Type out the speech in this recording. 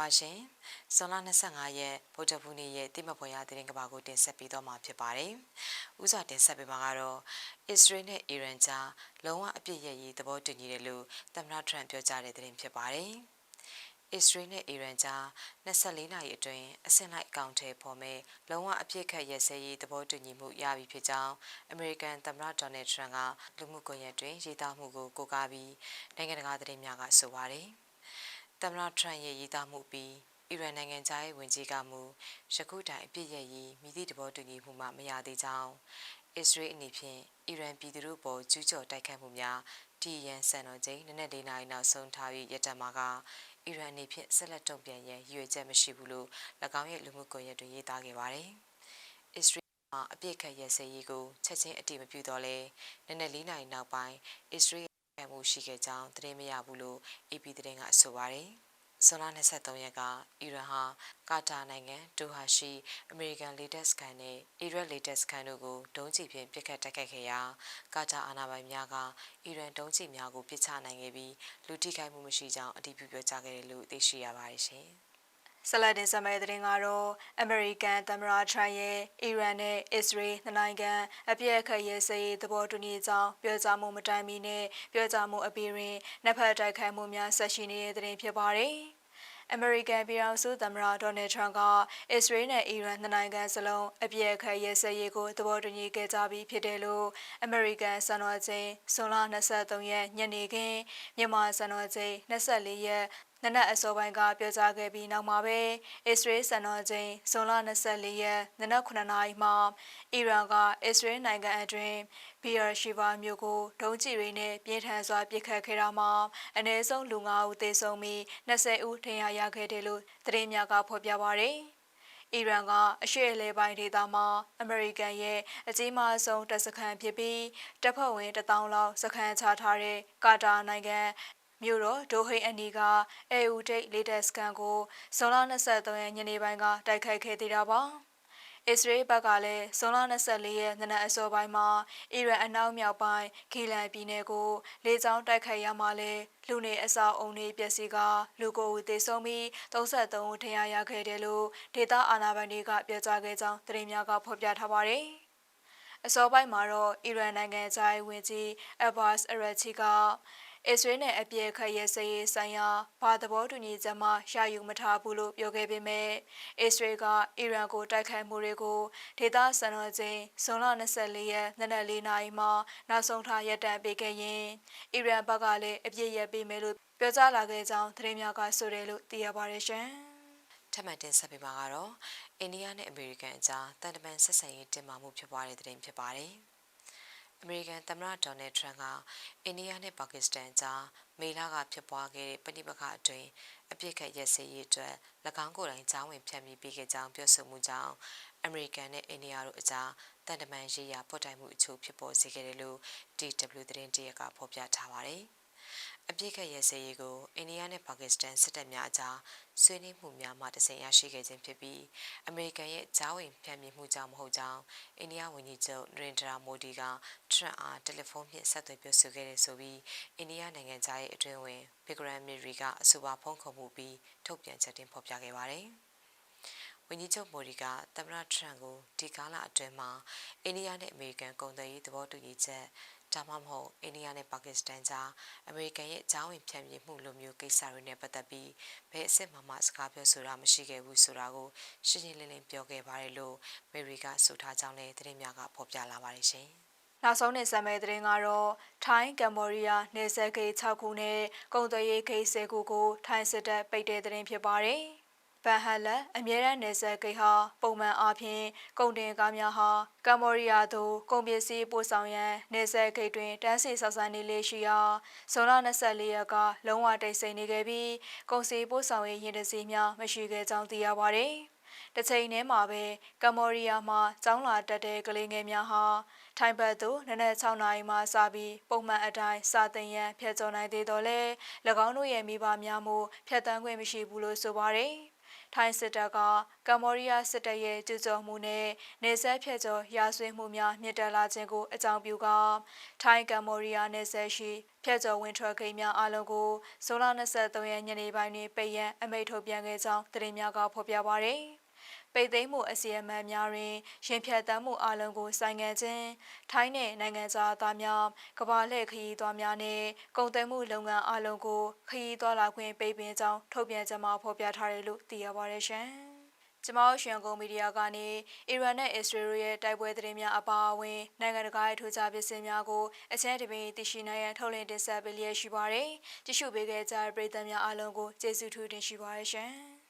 ပါရှင်။ဇွန်လ25ရက်ဗုဒ္ဓဘုနေ့ရဲ့တိမပွဲရသတင်းကဘာကိုတင်ဆက်ပေးတော့မှာဖြစ်ပါတယ်။ဥစွာတင်ဆက်ပေးမှာကတော့အစ္စရေးနဲ့အီရန်ကြားလုံးဝအပြစ်ရရေးသဘောတူညီတယ်လို့သမ္မတထရန့်ပြောကြားတဲ့သတင်းဖြစ်ပါတယ်။အစ္စရေးနဲ့အီရန်ကြား24နာရီအတွင်းအဆင့်လိုက်အကောင့်ထဲပေါ်မဲ့လုံးဝအပြစ်ခတ်ရစဲရေးသဘောတူညီမှုရပြီဖြစ်ကြောင်းအမေရိကန်သမ္မတဒေါ်နယ်ထရန့်ကလူမှုကွန်ရက်တွင်ရေးသားမှုကိုကိုးကားပြီးနိုင်ငံတကာသတင်းများကဆိုပါတယ်။ သမ္မတထရန့်ရဲ့ရည်သားမှုပြီးအီရန်နိုင်ငံသားရဲ့ဝင်ကြီးကမူယခုတိုင်အပြစ်ရဲ့ရည်မိသည့်တဘောတူညီမှုမှမရသေးကြောင်းအစ္စရေးအနေဖြင့်အီရန်ပြည်သူတို့ပေါ်ကျူးကျော်တိုက်ခိုက်မှုများတီယန်ဆန်တော်ချိန်နနက်၄နာရီနောက်ဆုံးထားပြီးရပ်တန့်မှာကအီရန်အနေဖြင့်ဆက်လက်တုံ့ပြန်ရန်ရည်ရွယ်ချက်မရှိဘူးလို့၎င်းရဲ့လူမှုကွန်ရက်တွင်ရေးသားခဲ့ပါတယ်။အစ္စရေးမှာအပြစ်ခတ်ရစရေးကိုချက်ချင်းအတည်မပြုတော့လဲနနက်၄နာရီနောက်ပိုင်းအစ္စရေး ခံမှုရှိခဲ့ကြောင်းသတင်းမရဘူးလို့ AP သတင်းကဆိုပါတယ်။ဇွန်လ23ရက်က အီရန်ဟာကာတာနိုင်ငံဒိုဟာရှိအမေရိကန်လေတပ်စခန်းနဲ့အီရတ်လေတပ်စခန်းတို့ကိုဒုံးကျည်ဖြင့်ပစ်ခတ်တိုက်ခိုက်ခဲ့ရာကာတာအာဏာပိုင်များကအီရန်ဒုံးကျည်များကိုပစ်ချနိုင်ခဲ့ပြီးလူထိခိုက်မှုမရှိကြောင်းအတည်ပြုပြောကြားခဲ့တယ်လို့သိရှိရပါတယ်ရှင်။ ဆလတ်တင်ဆက်မဲ့တဲ့တင်ကတော့အမေရိကန်သမ္မတထရန့်ရဲ့အီရန်နဲ့အစ္စရေးနှစ်နိုင်ငံအပြည့်အခက်ရေးစရေးသဘောတူညီကြောင်းပြောကြားမှုမတိုင်မီနဲ့ပြောကြားမှုအပြီးတွင်နှစ်ဖက်တိုက်ခိုက်မှုများဆက်ရှိနေတဲ့တင်ဖြစ်ပါတယ်။အမေရိကန်ပြည်ထောင်စုသမ္မတဒေါ်နယ်ထရန့်ကအစ္စရေးနဲ့အီရန်နှစ်နိုင်ငံစလုံးအပြည့်အခက်ရဲစရေးကိုသဘောတူညီခဲ့ကြပြီးဖြစ်တယ်လို့အမေရိကန်စံတော်ချိန်ဇွန်လ23ရက်ညနေခင်းမြန်မာစံတော်ချိန်24ရက် နနက်အစောပိုင်းကပြောကြားခဲ့ပြီးနောက်မှာပဲအစ္စရေးစံတော်ချိန်ဇွန်လ24ရက်နနက်9နာရီမှာအီရန်ကအစ္စရေးနိုင်ငံအတွင်းဘီယာရှိဗာမြို့ကိုဒုံးကျည်တွေနဲ့ပြင်းထန်စွာပစ်ခတ်ခဲ့တာမှာအနည်းဆုံးလူ9ဦးသေဆုံးပြီး20ဦးထဏ်ရာရခဲ့တယ်လို့သတင်းများကဖော်ပြပါရယ်အီရန်ကအရှေ့အလဲပိုင်းဒေသမှာအမေရိကန်ရဲ့အကြီးမားဆုံးတပ်စခန်းဖြစ်ပြီးတပ်ဖွဲ့ဝင်1000လောက်စခန်းချထားတဲ့ကာတာနိုင်ငံ မြို့တော်ဒိုဟိန်အနီးကအေအူဒိတ်လေတက်စကန်ကိုဇွန်လ23ရက်ညနေပိုင်းကတိုက်ခိုက်ခဲ့သေးတာပါ။အစ္စရေးဘက်ကလည်းဇွန်လ24ရက်နနက်အစောပိုင်းမှာအီရန်အနောက်မြောက်ပိုင်းဂီလန်ပြည်နယ်ကိုလေကြောင်းတိုက်ခိုက်ရမှလဲလူနေအစာအုံတွေပျက်စီးကလူကိုယ်ဦးသေဆုံးပြီး33ဦးထဏ်ရာရခဲ့တယ်လို့ဒေသအာဏာပိုင်တွေကပြောကြားခဲ့ကြောင်းသတင်းများကဖော်ပြထားပါတယ်။အစောပိုင်းမှာတော့အီရန်နိုင်ငံသားဝင်ကြီးအဘတ်အရချီက အစ္စရေးနဲ့အပြည့်ခတ်ရဲစရေးဆိုင်ရာဘာသဘောတူညီချက်မှရယူမထားဘူးလို့ပြောခဲ့ပေမဲ့အစ္စရေးကအီရန်ကိုတိုက်ခိုက်မှုတွေကိုဒေသစံတော်ချိန်ဇွန်လ24ရက်နနက်၄နာရီမှာနောက်ဆုံးထားရပ်တန့်ပေးခဲ့ရင်အီရန်ဘက်ကလည်းအပြည့်ရပေးမယ်လို့ပြောကြားလာခဲ့ကြောင်းသတင်းများကဆိုတယ်လို့သိရပါတယ်ရှင်။ထပ်မံတင်ဆက်ပေးမှာကတော့အိန္ဒိယနဲ့အမေရိကန်အကြားတန်တမန်ဆက်ဆံရေးတင်မာမှုဖြစ်ပွားတဲ့တဲ့တင်ဖြစ်ပါတယ်။ အမေရိကန်သမ္မတဒေါ်နယ်ထရန့်ကအိန္ဒိယနဲ့ပါကစ္စတန်ကြားမေလကဖြစ်ပွားခဲ့တဲ့ပဋိပက္ခအတွင်းအပြစ်ခတ်ရက်စဲရေးအတွက်၎င်းကိုယ်တိုင်ကြားဝင်ဖြန့်ပြီးပေးခဲ့ကြောင်းပြောဆိုမှုကြောင့်အမေရိကန်နဲ့အိန္ဒိယတို့အကြားတန်တမန်ရေးရာပေါ်တိုင်မှုအချို့ဖြစ်ပေါ်စေခဲ့တယ်လို့ DW သတင်းတရက်ကဖော်ပြထားပါတယ်။အပြစ်ခတ်ရဲစဲရေးကိုအိန္ဒိယနဲ့ပါကစ္စတန်စစ်တပ်များအကြားဆွေးနွေးမှုများမှတဆင့်ရရှိခဲ့ခြင်းဖြစ်ပြီးအမေရိကန်ရဲ့ကြားဝင်ဖြန့်မြင်မှုကြောင့်မဟုတ်ကြောင်းအိန္ဒိယဝန်ကြီးချုပ်နရင်ဒရာမိုဒီက ထရန့်အားတယ်လီဖုန်းဖြင့်ဆက်သွယ်ပြောဆိုခဲ့တယ်ဆိုပြီးအိန္ဒိယနိုင်ငံသားရဲ့အတွင်းဝင်ဘီဂရန်မီရီကအဆိုပါဖုန်းခေါ်မှုပြီးထုတ်ပြန်ချက်တင်ဖော်ပြခဲ့ပါတယ်။ဝန်ကြီးချုပ်မိုဒီကသမ္မတထရန့်ကိုဒီကာလအတွင်းမှာအိန္ဒိယနဲ့အမေရိကန်ကုန်သွယ်ရေးသဘောတူညီချက်ဒါမှမဟုတ်အိန္ဒိယနဲ့ပါကစ္စတန်ကြားအမေရိကန်ရဲ့ကြားဝင်ဖြန့်ဖြေမှုလိုမျိုးကိစ္စတွေနဲ့ပတ်သက်ပြီးဘယ်အစ်စ်မှမှစကားပြောဆိုတာမရှိခဲ့ဘူးဆိုတာကိုရှင်းရှင်းလင်းလင်းပြောခဲ့ပါတယ်လို့မေရီကဆိုထားကြောင်းလည်းသတင်းများကဖော်ပြလာပါတယ်ရှင်။ နောက်ဆုံးနေဆက်မဲ့သတင်းကတော့ထိုင်းကမ္ဘောဒီးယားနေဆက်ဂိတ်6ခုနဲ့ကုန်သွယ်ရေးဂိတ်10ခုကိုထိုင်းစစ်တပ်ပိတ်တဲ့သတင်းဖြစ်ပါတယ်။ဗန်ဟန်လက်အမြဲတမ်းနေဆက်ဂိတ်ဟာပုံမှန်အားဖြင့်ကုန်တင်ကားများဟာကမ္ဘောဒီးယားသို့ကုန်ပစ္စည်းပို့ဆောင်ရန်နေဆက်ဂိတ်တွင်တန်းစီဆောက်ဆန်းနေလေရှိရာဇွန်လ24ရက်ကလုံးဝတိတ်ဆိတ်နေခဲ့ပြီးကုန်စည်ပို့ဆောင်ရေးရင်တစည်းများမရှိခဲ့ကြောင်းသိရပါသည်။ တစ်ချိန်တည်းမှာပဲကမ္ဘောဒီးယားမှာကျောင်းလာတက်တဲ့ကလေးငယ်များဟာထိုင်းဘက်သို့နနက်6နာရီမှစပြီးပုံမှန်အတိုင်းစာသင်ရန်ဖျက်ကျော်နိုင်သေးတော့လဲ၎င်းတို့ရဲ့မိဘများမှုဖျက်တမ်းခွင့်မရှိဘူးလို့ဆိုပါတယ်။ထိုင်းစစ်တပ်ကကမ္ဘောဒီးယားစစ်တပ်ရဲ့ကျူးကျော်မှုနဲ့နေဆက်ဖြတ်ကျော်ရာဇဝတ်မှုများမြင့်တက်လာခြင်းကိုအကြောင်းပြုကာထိုင်းကမ္ဘောဒီးယားနယ်စပ်ရှိဖြတ်ကျော်ဝင်ထွက်ဂိမ်းများအလုံးကိုဇွန်လ23ရက်ညနေပိုင်းတွင်ပိတ်ရန်အမိန့်ထုတ်ပြန်ခဲ့ကြောင်းသတင်းများကဖော်ပြပါရယ် ပိတ်သိမ်းမှုအစီအမံများတွင်ရင်ဖြတ်တမ်းမှုအလုံးကိုဆိုင်ငံခြင်းထိုင်းနှင့်နိုင်ငံခြားသားများကမ္ဘာလှည့်ခရီးသွားများနှင့်ကုန်သွယ်မှုလုပ်ငန်းအလုံးကိုခရီးသွားလာခွင့်ပိတ်ပင်ကြောင်းထုတ်ပြန်ချက်မှာဖော်ပြထားတယ်လို့သိရပါတယ်ရှင်။ကျမတို့ရှင်ကုန်မီဒီယာကနေအီရန်နဲ့အစ္စရေးတို့ရဲ့တိုက်ပွဲသတင်းများအပါအဝင်နိုင်ငံတကာရဲ့ထူးခြားပစ္စည်းများကိုအချက်တပင်သိရှိနိုင်ရန်ထုတ်လင်းတင်ဆက်ပေးလျက်ရှိပါတယ်။ကြည့်ရှုပေးခဲ့ကြတဲ့ပရိသတ်များအားလုံးကိုကျေးဇူးထူးတင်ရှိပါတယ်ရှင်။